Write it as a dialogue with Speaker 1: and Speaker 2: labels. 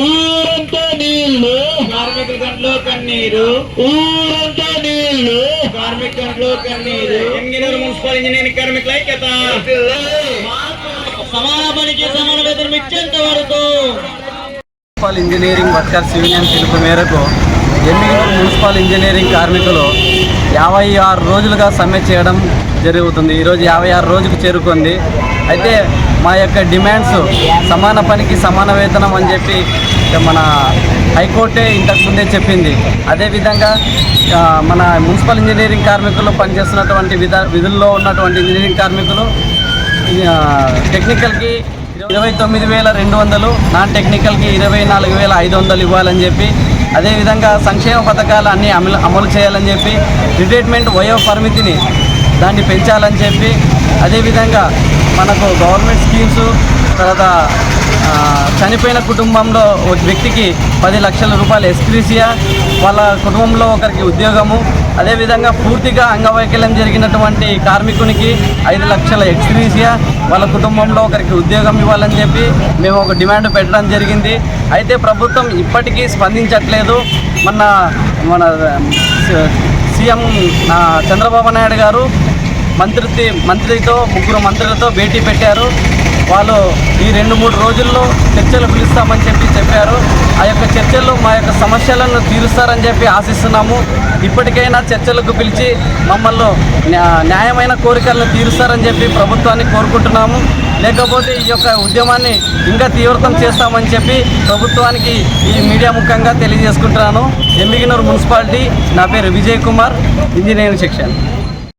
Speaker 1: ఊరంతా నీళ్ళు.
Speaker 2: కార్మికుల గంటలో కన్నీరు.
Speaker 1: ఊరంతా నీళ్ళు.
Speaker 2: కార్మిక గంటలో కన్నీరు. ఎంగినూరు మున్సిపల్ ఇంజనీరింగ్ కార్మికుల ఐక్యత. సమాన పనికి సమాన వేతనం ఇచ్చేంత వరకు
Speaker 3: మున్సిపల్ ఇంజనీరింగ్ వర్కర్స్ యూనియన్ పిలుపు మేరకు ఎమ్మిగనూరు మున్సిపల్ ఇంజనీరింగ్ కార్మికులు యాభై ఆరు రోజులుగా సమ్మె చేయడం జరుగుతుంది. ఈరోజు యాభై ఆరు రోజుకు చేరుకుంది. అయితే మా యొక్క డిమాండ్స్ సమాన పనికి సమాన వేతనం అని చెప్పి మన హైకోర్టే ఇంతకుముందే చెప్పింది. అదేవిధంగా మన మున్సిపల్ ఇంజనీరింగ్ కార్మికులు పనిచేస్తున్నటువంటి విధ విధుల్లో ఉన్నటువంటి ఇంజనీరింగ్ కార్మికులు టెక్నికల్కి ఇరవై తొమ్మిది వేల రెండు వందలు నాన్ టెక్నికల్కి ఇరవై నాలుగు వేల ఐదు వందలు ఇవ్వాలని చెప్పి అదేవిధంగా సంక్షేమ పథకాలు అన్నీ అమలు అమలు చేయాలని చెప్పి రిటైర్మెంట్ వయో పరిమితిని దాన్ని పెంచాలని చెప్పి అదేవిధంగా మనకు గవర్నమెంట్ స్కీమ్స్ తర్వాత చనిపోయిన కుటుంబంలో ఒక వ్యక్తికి పది లక్షల రూపాయల ఎస్క్రీసియా వాళ్ళ కుటుంబంలో ఒకరికి ఉద్యోగము అదేవిధంగా పూర్తిగా అంగవైకల్యం జరిగినటువంటి కార్మికునికి ఐదు లక్షల ఎక్స్క్రీసియా వాళ్ళ కుటుంబంలో ఒకరికి ఉద్యోగం ఇవ్వాలని చెప్పి మేము ఒక డిమాండ్ పెట్టడం జరిగింది. అయితే ప్రభుత్వం ఇప్పటికీ స్పందించట్లేదు. మన మన సీఎం నా చంద్రబాబు నాయుడు గారు మంత్రి మంత్రితో ముగ్గురు మంత్రులతో భేటీ పెట్టారు. వాళ్ళు ఈ రెండు మూడు రోజుల్లో చర్చలు పిలుస్తామని చెప్పి చెప్పారు. ఆ యొక్క చర్చల్లో మా యొక్క సమస్యలను తీరుస్తారని చెప్పి ఆశిస్తున్నాము. ఇప్పటికైనా చర్చలకు పిలిచి మమ్మల్ని న్యాయమైన కోరికలను తీరుస్తారని చెప్పి ప్రభుత్వాన్ని కోరుకుంటున్నాము. లేకపోతే ఈ యొక్క ఉద్యమాన్ని ఇంకా తీవ్రతం చేస్తామని చెప్పి ప్రభుత్వానికి ఈ మీడియా ముఖంగా తెలియజేసుకుంటున్నాను. ఎమ్మిగినూరు మున్సిపాలిటీ నా పేరు విజయ్ కుమార్ ఇంజనీరింగ్ సెక్షన్.